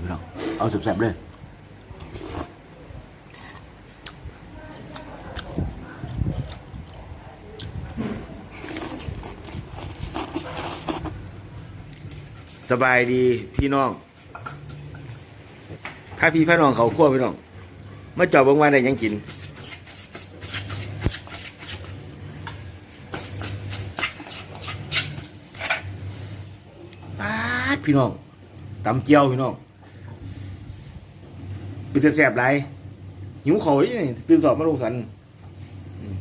พี่น้องเอาแซ่บๆเลยสบายดีพี่น้องถ้าพี่พี่น้องเขาขั้วพี่น้องมาจอดเบางวันได้ยังกิน ปาดพี่น้องตำเจียวพี่น้อง เป็นแต่แสบไรหิวเขาดิตื่นสอบมาลงสัน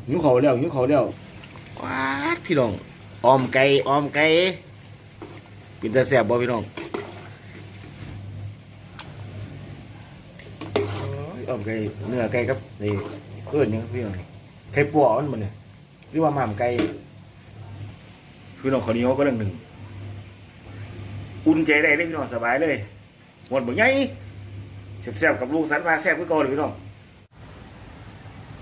หิวเขาแล้วหิวเขาแล้วปาดพี่น้องออมไก่ออมไก่เป็นแต่แสบบ่พี่น้องอ้อมไก่เนื้อไก่ครับนี่เพื่อนยังครับพี่น้องไข่ปัวมันหมันเนี่ยหรือว่าหม่ำไก่พี่น้องขอนี้เขาก็เรื่องหนึ่งอุ่นใจได้เลยพี่น้องสบายเลยหมดบ่ใหญ่ แซ่บๆกับลุงสันพาแซ่บคือเก่าเลยพี่น้อง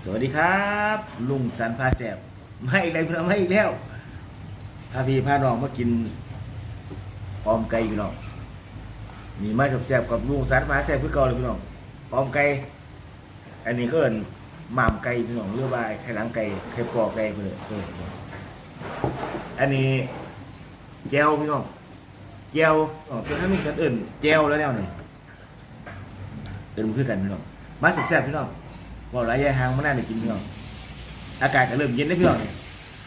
สวัสดีครับ ลุงสันพาแซ่บไม่อีกแล้วพี่น้องไม่อีกแล้วพาพี่พาน้องมากินออมไก่พี่น้องมีมาแซ่บๆกับลุงสันพาแซ่บคือเก่าเลยพี่น้องออมไก่อันนี้ก็เอิ้นหม่ามไก่พี่น้องเรียกว่าไข่หลังไก่ไข่ปอกไก่เพื่อนเพื่อนอันนี้แจวพี่น้องเจียวอ๋อตัวท่านมีกันอื่นเจียวแล้วแนวนี่ เดินมาคือกันพี่น้องมาแซ่บๆพี่น้องบอกหลายยายหางมาน่าได้กินพี่น้องอากาศก็เริ่มเย็นได้วพี่น้องเนี่ย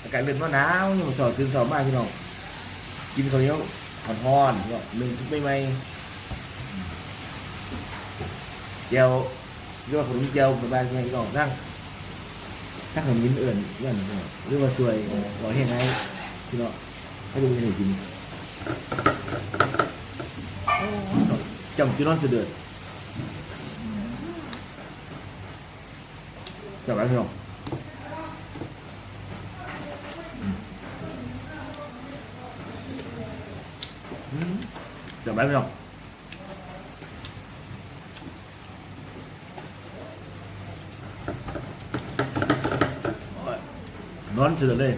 อากาศเริ่มหนาวๆนี่มันสอดตื่นสอบมากพี่น้องกินข้าวเหนียวร้อนๆพี่น้องหนึ่งชุดไม่ไหมเจียวเรียกว่าขนมเจียวประมาณนี้พี่น้องทั้งทั้งขนมยินเอื่นเรื่องพี่น้องเรียกว่าช่วยรอให้ไงพี่น้องให้ดูให้ได้กินจำจีนอนจะเดือด จับไว้พี่น้องอืมจับไว้พี่น้องโอ้ยนอนจะเดือดเลย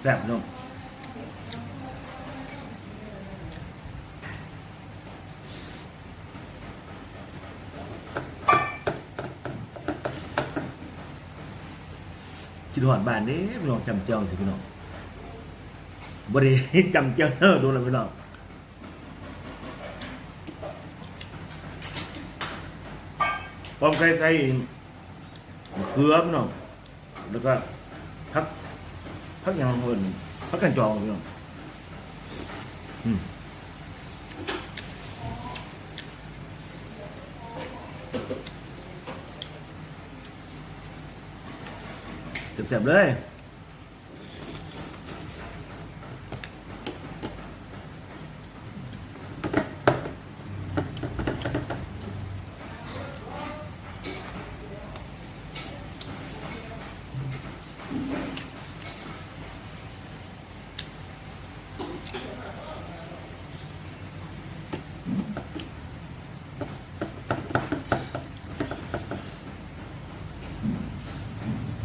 แซ่บเนาะคิดหอดบ้านนี้พี่น้องจำเจ้าสิพี่น้องบริจำเจ้าเนอะดูแลวพี่น้องพร้อมใส่ใส่เกลือพี่น้องแล้วก็พัก พักยางเงินพักกันจองพี่น้องอืมเจ็บๆเลย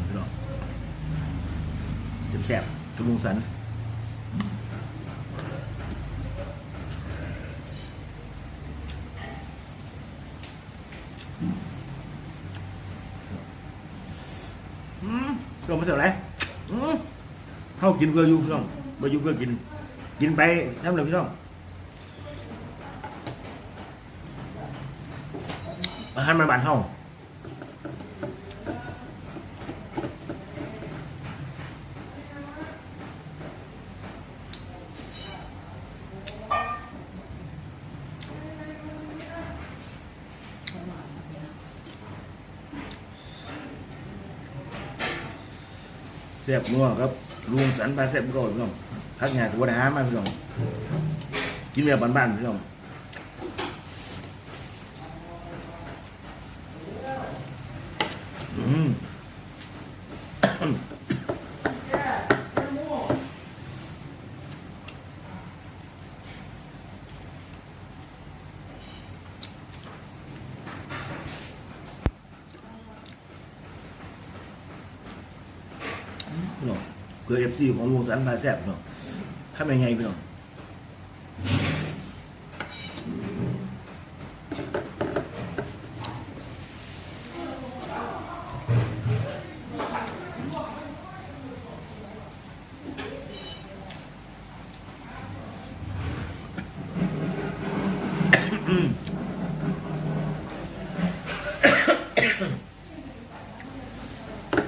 พี่น้อง แซ่บๆกับลุงสันอืมลงมาเสียอะไรอืมเข้ากินเพื่ออยู่พี่น้องมาอยู่เพื่อกิน กินไปทำเลยพี่น้อง อาหารมันบานเท่า เสียบนัวครับลุงสันปลาแซ่บก็อนพี่น้องพักงานกับวัฒนธรรมมาพี่น้องกินแบบบ้านๆพี่น้อง พื่อเอฟซีของลุงสันพาแซ่บพี่น้องทำยังไงพี่น้อง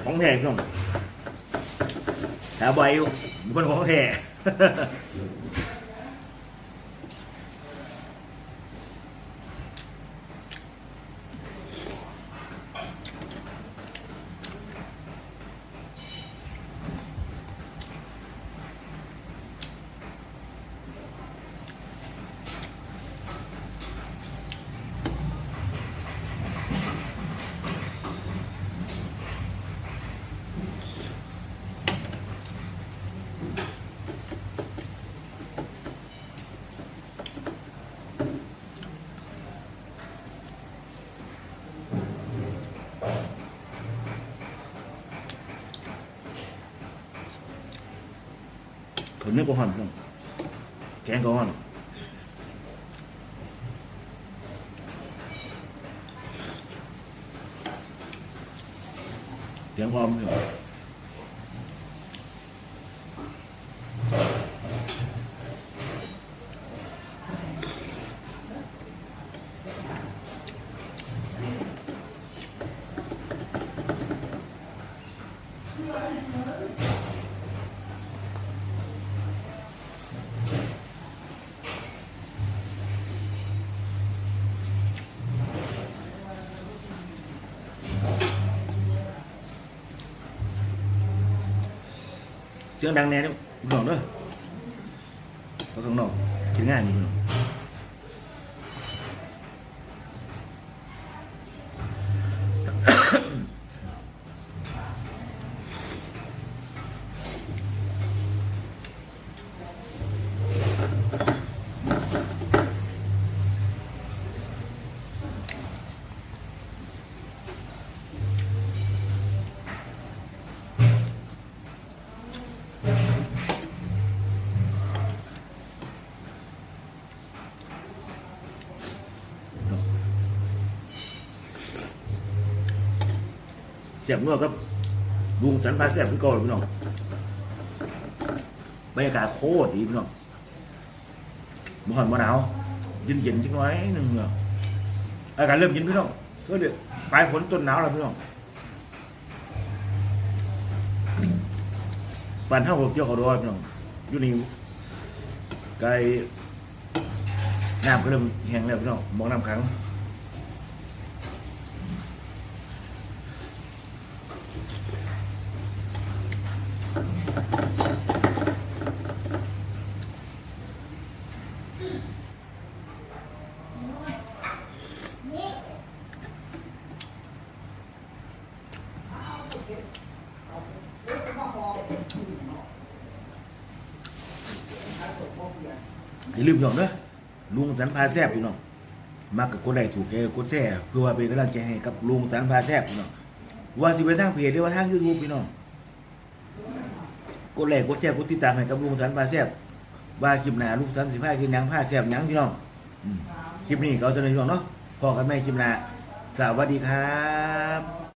ของแท้พี่น้อง หาบอยู่มันของแท้เขาเนื้อก็ห่อนพี่น้องแกงก็ห่อนเสียงพร้อมพี่น้องเสียงดังแน่ เด้อพี่น้องเด้อ เขาข้างนอกถึงงา เสียบนวดครับลุงสันพาแซ่บพี่กอนพี่น้องบรรยากาศโคตรดีพี่น้องบ่ห่อนบ่หนาวเย็นเย็นๆจังน้อยหนึ่งเนาะอากาศเริ่มเย็นพี่น้องก็เดือดปลายฝนต้นหนาวแล้วพี่น้องปันเท่ากบเที่ยวเขาดอยพี่น้องอยู่นี่ไกลน้ำก็เริ่มแห้งแล้วพี่น้องมองน้ำขัง อย่าลืมพี่น้องเด้อลุงสันพาแซบพี่น้องมักกับกดไลค์ถูกใจกดแชร์เพื่อว่าเป็นกำลังใจให้กับลุงสันพาแซบพี่น้องว่าสิไปทางเพจหรือว่าทางยูทูบพี่น้องกดไลค์กดแชร์กดติดตามให้กับลุงสันพาแซบว่าคลิปหน้าลุงสันสิพากินหยังพาแซบหยังพี่น้องคลิปนี้ก็จะในช่วงเนาะพอกันไม่คลิปหน้าสวัสดีครับ